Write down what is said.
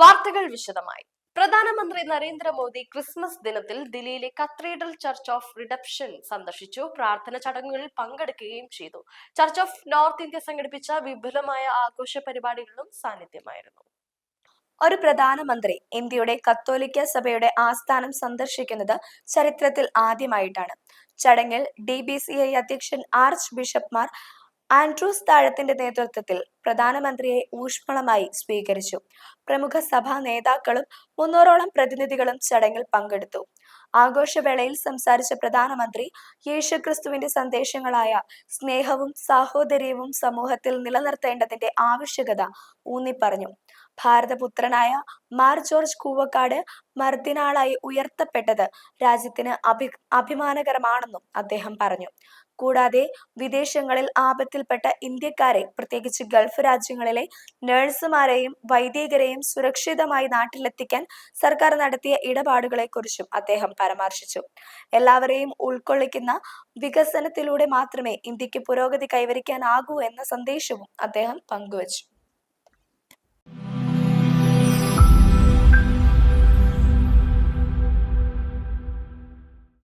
വാർത്തകൾ വിശദമായി. പ്രധാനമന്ത്രി നരേന്ദ്രമോദി ക്രിസ്മസ് ദിനത്തിൽ ദില്ലിയിലെ കത്തീഡ്രൽ ചർച്ച് ഓഫ് റിഡപ്ഷൻ സന്ദർശിച്ചു. പ്രാർത്ഥന ചടങ്ങുകളിൽ പങ്കെടുക്കുകയും ചെയ്തു. ചർച്ച് ഓഫ് നോർത്ത് ഇന്ത്യ സംഘടിപ്പിച്ച വിപുലമായ ആഘോഷ പരിപാടികളിലും സാന്നിധ്യമായിരുന്നു. ഒരു പ്രധാനമന്ത്രി ഇന്ത്യയുടെ കത്തോലിക്ക സഭയുടെ ആസ്ഥാനം സന്ദർശിക്കുന്നത് ചരിത്രത്തിൽ ആദ്യമായിട്ടാണ്. ചടങ്ങിൽ ഡി ബി സി ഐ അധ്യക്ഷൻ ആർച്ച് ബിഷപ്പ്മാർ ആൻഡ്രൂസ് താഴത്തിന്റെ നേതൃത്വത്തിൽ പ്രധാനമന്ത്രിയെ ഊഷ്മളമായി സ്വീകരിച്ചു. പ്രമുഖ സഭാ നേതാക്കളും മുന്നൂറോളം പ്രതിനിധികളും ചടങ്ങിൽ പങ്കെടുത്തു. ആഘോഷവേളയിൽ സംസാരിച്ച പ്രധാനമന്ത്രി യേശുക്രിസ്തുവിന്റെ സന്ദേശങ്ങളായ സ്നേഹവും സാഹോദര്യവും സമൂഹത്തിൽ നിലനിർത്തേണ്ടതിന്റെ ആവശ്യകത ഊന്നിപ്പറഞ്ഞു. ഭാരതപുത്രനായ മാർ ജോർജ് കൂവക്കാട് മർദിനാളായി ഉയർത്തപ്പെട്ടത് രാജ്യത്തിന് അഭി അഭിമാനകരമാണെന്നും അദ്ദേഹം പറഞ്ഞു. കൂടാതെ വിദേശങ്ങളിൽ ആപത്തിൽപ്പെട്ട ഇന്ത്യക്കാരെ പ്രത്യേകിച്ച് ഗൾഫ് രാജ്യങ്ങളിലെ നഴ്സുമാരെയും വൈദികരെയും സുരക്ഷിതമായി നാട്ടിലെത്തിക്കാൻ സർക്കാർ നടത്തിയ ഇടപാടുകളെക്കുറിച്ചും അദ്ദേഹം പരാമർശിച്ചു. എല്ലാവരെയും ഉൾക്കൊള്ളിക്കുന്ന വികസനത്തിലൂടെ മാത്രമേ ഇന്ത്യയ്ക്ക് പുരോഗതി കൈവരിക്കാനാകൂ എന്ന സന്ദേശവും അദ്ദേഹം പങ്കുവച്ചു.